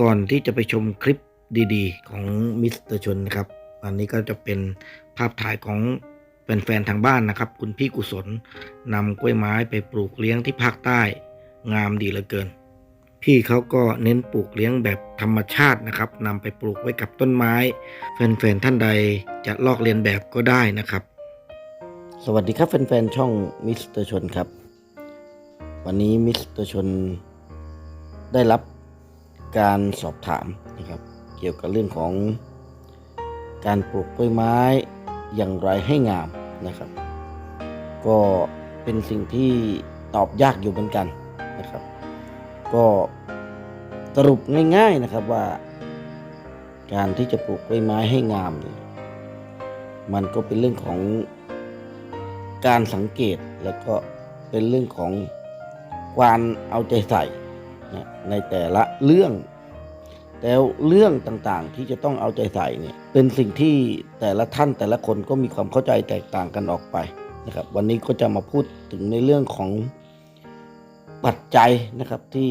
ก่อนที่จะไปชมคลิปดีๆ ของมิสเตอร์ชนนะครับ อันนี้ก็จะเป็นภาพถ่ายของแฟนๆทางบ้านนะครับ คุณพี่กุศลนำกล้วยไม้ไปปลูกเลี้ยงที่ภาคใต้งามดีเหลือเกิน พี่เขาก็เน้นปลูกเลี้ยงแบบธรรมชาตินะครับนำไปปลูกไว้กับต้นไม้ แฟนๆท่านใดจะลอกเลียนแบบก็ได้นะครับ สวัสดีครับแฟนๆช่องมิสเตอร์ชนครับ วันนี้มิสเตอร์ชนได้รับ การสอบถามนะครับ เกี่ยวกับเรื่องของการปลูกกล้วยไม้อย่างไรให้งามนะครับ ก็เป็นสิ่งที่ตอบยากอยู่เหมือนกันนะครับ ก็สรุปง่ายๆนะครับว่า การที่จะปลูกกล้วยไม้ให้งามเนี่ยมันก็เป็นเรื่องของการสังเกตแล้วก็เป็นเรื่องของการเอาใจใส่ นะในแต่ละเรื่องแล้วเรื่องต่างๆที่จะต้องเอาใจใส่เนี่ยเป็นสิ่งที่แต่ละท่านแต่ละคนก็มีความเข้าใจแตกต่างกันออกไปนะครับ วันนี้ก็จะมาพูดถึงในเรื่องของปัจจัยนะครับที่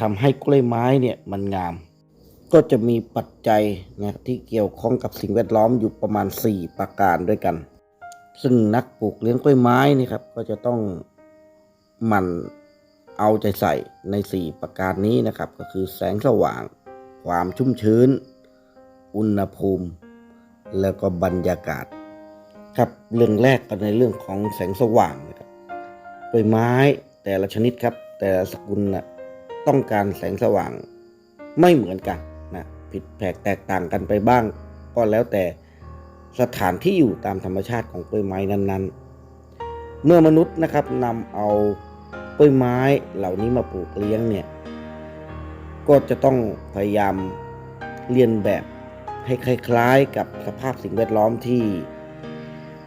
ทำให้กล้วยไม้เนี่ยมันงาม ก็จะมีปัจจัยนะที่เกี่ยวข้องกับสิ่งแวดล้อมอยู่ประมาณ 4 ประการด้วยกัน ซึ่งนักปลูกเลี้ยงกล้วยไม้นี่ครับก็จะต้องหมั่น เอาใจใส่ใน 4 ประการนี้นะครับ ก็คือแสงสว่าง ความชุ่มชื้น อุณหภูมิ แล้วก็บรรยากาศ ครับเรื่องแรกก็ในเรื่องของแสงสว่างนะครับกล้วยไม้แต่ละชนิดครับ แต่ละสกุลนะต้องการแสงสว่างไม่เหมือนกันนะผิดแผกแตกต่างกันไปบ้าง ก็แล้วแต่สถานที่อยู่ตามธรรมชาติของกล้วยไม้นั้นๆ เมื่อมนุษย์นะครับนำเอา กล้วยไม้เหล่านี้มาปลูกเลี้ยงเนี่ยก็จะต้องพยายามเรียนแบบให้คล้ายๆ กับสภาพสิ่งแวดล้อมที่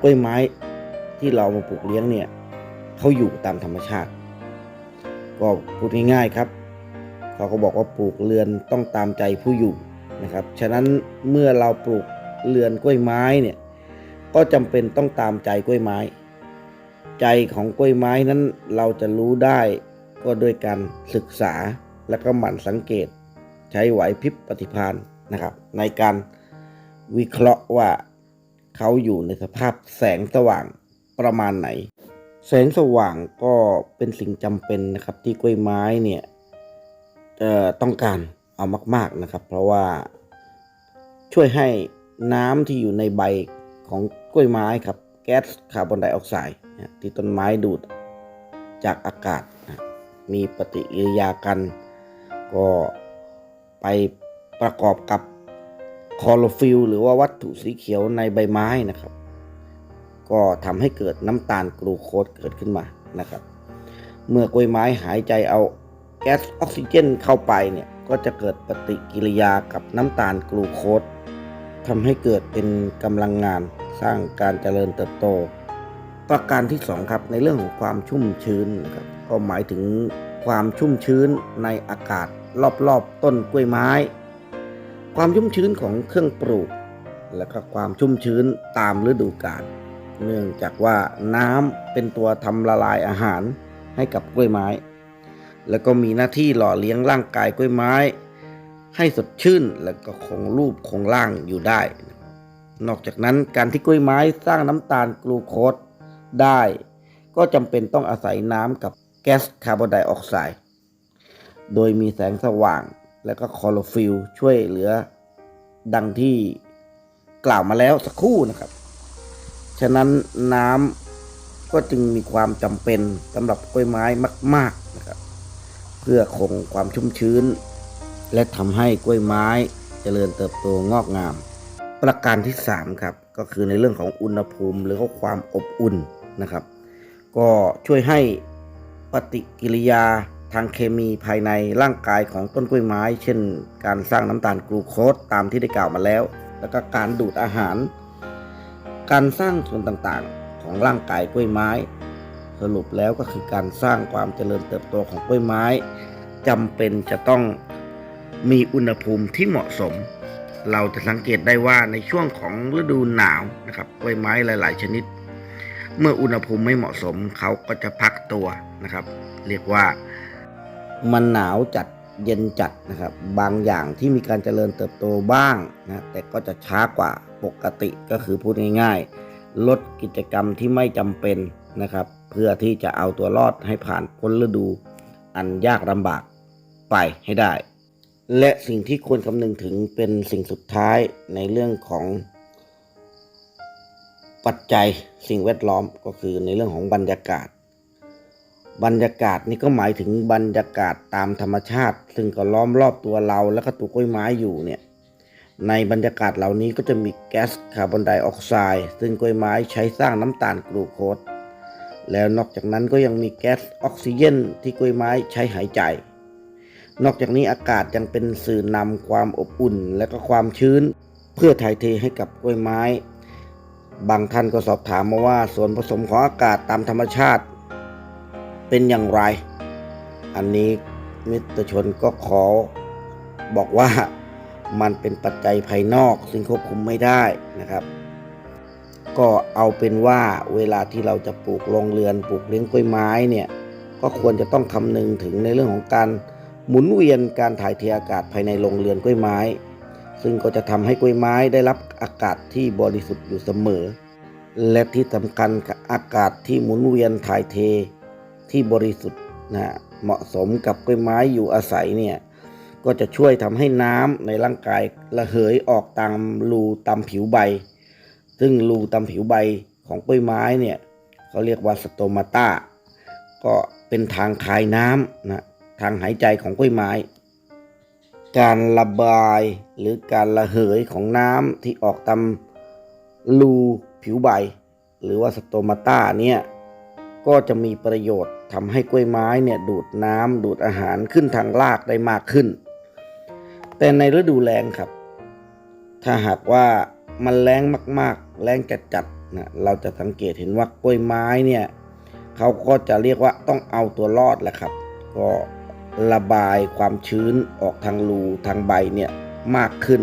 กล้วยไม้ที่เรามาปลูกเลี้ยงเนี่ยเขาอยู่ตามธรรมชาติ ก็พูดง่ายๆครับเขาก็บอกว่าปลูกเรือนต้องตามใจผู้อยู่นะครับฉะนั้นเมื่อเราปลูกเรือนกล้วยไม้เนี่ยก็จำเป็นต้องตามใจกล้วยไม้ ใจของกล้วยไม้นั้นเราจะรู้ได้ก็ด้วยการศึกษาแล้วก็หมั่นสังเกต ใช้ไหวพริบปฏิภาณนะครับ ในการวิเคราะห์ว่าเขาอยู่ในสภาพแสงสว่างประมาณไหน แสงสว่างก็เป็นสิ่งจำเป็นนะครับ ที่กล้วยไม้เนี่ยต้องการเอามาก ๆนะครับ เพราะว่าช่วยให้น้ำที่อยู่ในใบของกล้วยไม้ครับ ก๊สคาร์บอนไดออกไซด์ที่ต้นไม้ดูดจากอากาศ มีปฏิกิริยากัน ก็ไปประกอบกับคลอโรฟิลหรือว่าวัตถุสีเขียวในใบไม้นะครับ ก็ทำให้เกิดน้ำตาลกลูโคสเกิดขึ้นมานะครับ เมื่อกล้วยไม้หายใจเอาแก๊สออกซิเจนเข้าไปเนี่ยก็จะเกิดปฏิกิริยากับน้ำตาลกลูโคส ทำให้เกิดเป็นกำลังงานสร้างการเจริญเติบโต ประการที่สองครับในเรื่องของความชุ่มชื้นนะครับก็หมายถึงความชุ่มชื้นในอากาศรอบๆ ต้นกล้วยไม้ ความชุ่มชื้นของเครื่องปลูก และก็ความชุ่มชื้นตามฤดูกาลเนื่องจากว่าน้ำเป็นตัวทำละลายอาหารให้กับกล้วยไม้ แล้วก็มีหน้าที่หล่อเลี้ยงร่างกายกล้วยไม้ ให้สดชื่นแล้วก็คงรูปคงร่างอยู่ได้ นอกจากนั้นการที่กล้วยไม้สร้างน้ำตาลกลูโคสได้ ก็จำเป็นต้องอาศัยน้ำกับแก๊สคาร์บอนไดออกไซด์ โดยมีแสงสว่างและก็คลอโรฟิลช่วยเหลือดังที่กล่าวมาแล้วสักครู่นะครับ ฉะนั้นน้ำก็จึงมีความจำเป็นสำหรับกล้วยไม้มาก ๆนะครับ เพื่อคงความชุ่มชื้น และทำให้กล้วยไม้เจริญเติบโตงอกงาม ประการที่3ครับก็คือในเรื่องของอุณหภูมิ หรือว่าความอบอุ่นนะครับ ก็ช่วยให้ปฏิกิริยาทางเคมีภายในร่างกายของต้นกล้วยไม้ เช่น การสร้างน้ำตาลกลูโคสตามที่ได้กล่าวมาแล้ว แล้วก็การดูดอาหาร การสร้างส่วนต่างๆของร่างกายกล้วยไม้ สรุปแล้วก็คือการสร้างความเจริญเติบโตของกล้วยไม้จำเป็นจะต้อง มีอุณหภูมิที่เหมาะสม เราจะสังเกตได้ว่าในช่วงของฤดูหนาวนะครับกล้วยไม้หลาย ๆ ชนิด เมื่ออุณหภูมิไม่เหมาะสมเขาก็จะพักตัวนะครับ เรียกว่ามันหนาวจัดเย็นจัดนะครับ บางอย่างที่มีการเจริญเติบโตบ้างนะแต่ก็จะช้ากว่าปกติก็คือพูดง่ายๆ ลดกิจกรรมที่ไม่จำเป็นนะครับ เพื่อที่จะเอาตัวรอดให้ผ่านพ้นฤดู อันยากลำบากไปให้ได้ และสิ่งที่ควรคำนึงถึงเป็นสิ่งสุดท้ายในเรื่องของปัจจัยสิ่งแวดล้อมก็คือในเรื่องของบรรยากาศ บรรยากาศนี่ก็หมายถึงบรรยากาศตามธรรมชาติ ซึ่งก็ล้อมรอบตัวเราแล้วก็ตัวกล้วยไม้อยู่เนี่ยในบรรยากาศเหล่านี้ก็จะมีแก๊สคาร์บอนไดออกไซด์ซึ่งกล้วยไม้ใช้สร้างน้ำตาลกลูโคสแล้วนอกจากนั้นก็ยังมีแก๊สออกซิเจนที่กล้วยไม้ใช้หายใจ นอกจากนี้อากาศยังเป็นสื่อนำความอบอุ่นและก็ความชื้น เพื่อถ่ายเทให้กับกล้วยไม้ บางท่านก็สอบถามมาว่าส่วนผสมของอากาศตามธรรมชาติ เป็นอย่างไร อันนี้มิตรชนก็ขอบอกว่ามันเป็นปัจจัยภายนอก ซึ่งควบคุมไม่ได้นะครับ ก็เอาเป็นว่าเวลาที่เราจะปลูกโรงเรือนปลูกเลี้ยงกล้วยไม้เนี่ยก็ควรจะต้องคำนึงถึงในเรื่องของการ หมุนเวียนการถ่ายเทอากาศภายในโรงเรือนกล้วยไม้ ซึ่งก็จะทำให้กล้วยไม้ได้รับอากาศที่บริสุทธิ์อยู่เสมอ และที่สำคัญกับอากาศที่หมุนเวียนถ่ายเทที่บริสุทธิ์นะเหมาะสมกับกล้วยไม้อยู่อาศัยเนี่ยก็จะช่วยทำให้น้ำในร่างกายระเหยออกตามรูตามผิวใบ ซึ่งรูตามผิวใบของกล้วยไม้เนี่ยเขาเรียกว่าสโตมาตาก็เป็นทางคายน้ำนะ ทางหายใจของกล้วยไม้ การระบายหรือการระเหยของน้ำที่ออกตามรูผิวใบ หรือว่าสโตมาต้าเนี่ยก็จะมีประโยชน์ทำให้กล้วยไม้เนี่ยดูดน้ำดูดอาหารขึ้นทางรากได้มากขึ้น แต่ในฤดูแล้งครับ ถ้าหากว่ามันแรงมาก ๆ แรงจัดๆนะเราจะสังเกตเห็นว่ากล้วยไม้เนี่ยเขาก็จะเรียกว่าต้องเอาตัวรอดแหละครับ ก็ ระบายความชื้นออกทางรูทางใบเนี่ยมากขึ้น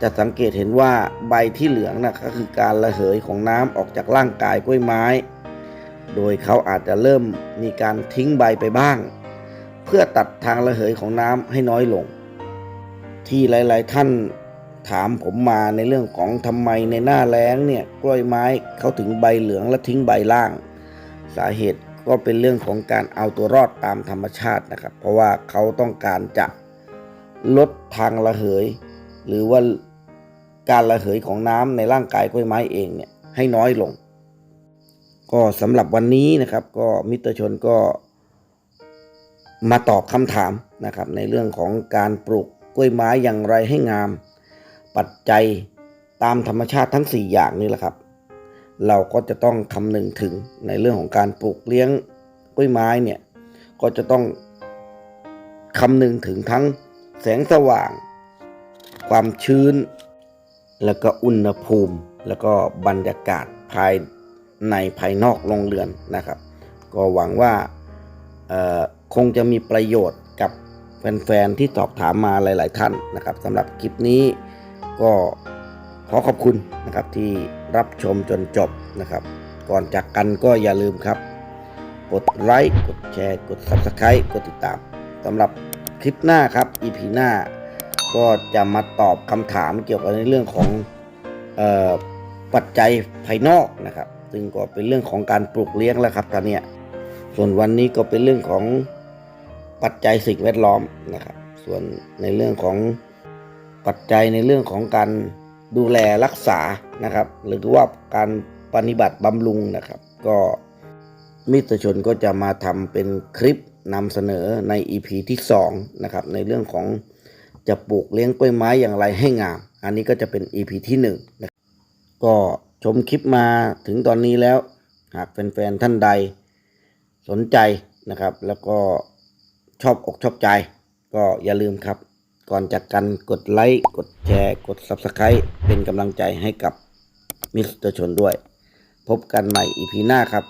จะสังเกตเห็นว่าใบที่เหลืองนะก็คือการระเหยของน้ำออกจากร่างกายกล้วยไม้ โดยเขาอาจจะเริ่มมีการทิ้งใบไปบ้าง เพื่อตัดทางระเหยของน้ำให้น้อยลง ที่หลาย ๆ ท่านถามผมมาในเรื่องของทำไมในหน้าแล้งเนี่ยกล้วยไม้เขาถึงใบเหลืองและทิ้งใบล่าง สาเหตุ ก็เป็นเรื่องของการเอาตัวรอดตามธรรมชาตินะครับ เพราะว่าเขาต้องการจะลดทางระเหย หรือว่าการระเหยของน้ำในร่างกายกล้วยไม้เองเนี่ยให้น้อยลง ก็สำหรับวันนี้นะครับ ก็มิตรชนก็มาตอบคำถามนะครับ ในเรื่องของการปลูกกล้วยไม้อย่างไรให้งาม ปัจจัยตามธรรมชาติทั้ง 4 อย่างนี่แหละครับ เราก็จะต้องคำนึงถึงในเรื่องของการปลูกเลี้ยงกล้วยไม้เนี่ยก็จะต้องคำนึงถึงทั้งแสงสว่าง ความชื้น แล้วก็อุณหภูมิ แล้วก็บรรยากาศภายในภายนอกโรงเรือนนะครับ ก็หวังว่าคงจะมีประโยชน์กับแฟนๆที่สอบถามมาหลาย ๆ ท่านนะครับสำหรับคลิปนี้ก็ขอขอบคุณนะครับที่ รับชมจนจบนะครับ ก่อนจากกันก็อย่าลืมครับ กดไลค์กดแชร์กด Subscribe กดติดตามสำหรับคลิปหน้าครับ EP หน้า ก็จะมาตอบคำถามเกี่ยวกับในเรื่องของออปัจจัยภายนอกนะครับ ซึ่งก็เป็นเรื่องของการปลูกเลี้ยงแล้วครับตอนนี้ส่วนวันนี้ก็เป็นเรื่องของปัจจัยสิ่งแวดล้อมนะครับ ส่วนในเรื่องของปัจจัยในเรื่องของการดูแลรักษา นะครับ หรือว่าการปฏิบัติบำรุงนะครับ ก็มิตรชนก็จะมาทำเป็นคลิปนำเสนอใน EP ที่2นะครับในเรื่องของจะปลูกเลี้ยงกล้วยไม้อย่างไรให้งาม อันนี้ก็จะเป็น EP ที่1นะก็ชมคลิปมาถึงตอนนี้แล้ว หากแฟนๆท่านใดสนใจนะครับ แล้วก็ชอบอกชอบใจ ก็อย่าลืมครับ ก่อนจากกันกดไลค์ กดแชร์ กด Subscribe เป็นกำลังใจให้กับ มิสเตอร์ชนด้วย พบกันใหม่อีพีหน้าครับ